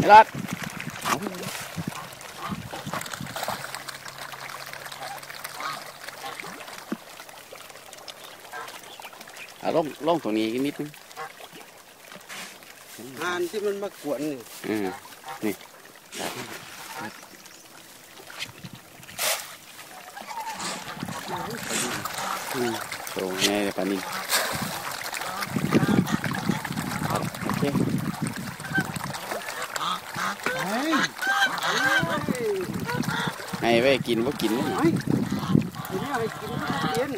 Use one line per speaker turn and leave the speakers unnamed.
ไอ้รอดเอาลงลงตรงนี้อีกนิดนึง
หานที่มันมากวนนี่
อืมนี่อืมโตง่ายเลยปานินโอเค
เฮ้ย
ให้ไว้กินว่ากินวะ
เฮ้ยกินอะไรกินไม่ได้กิน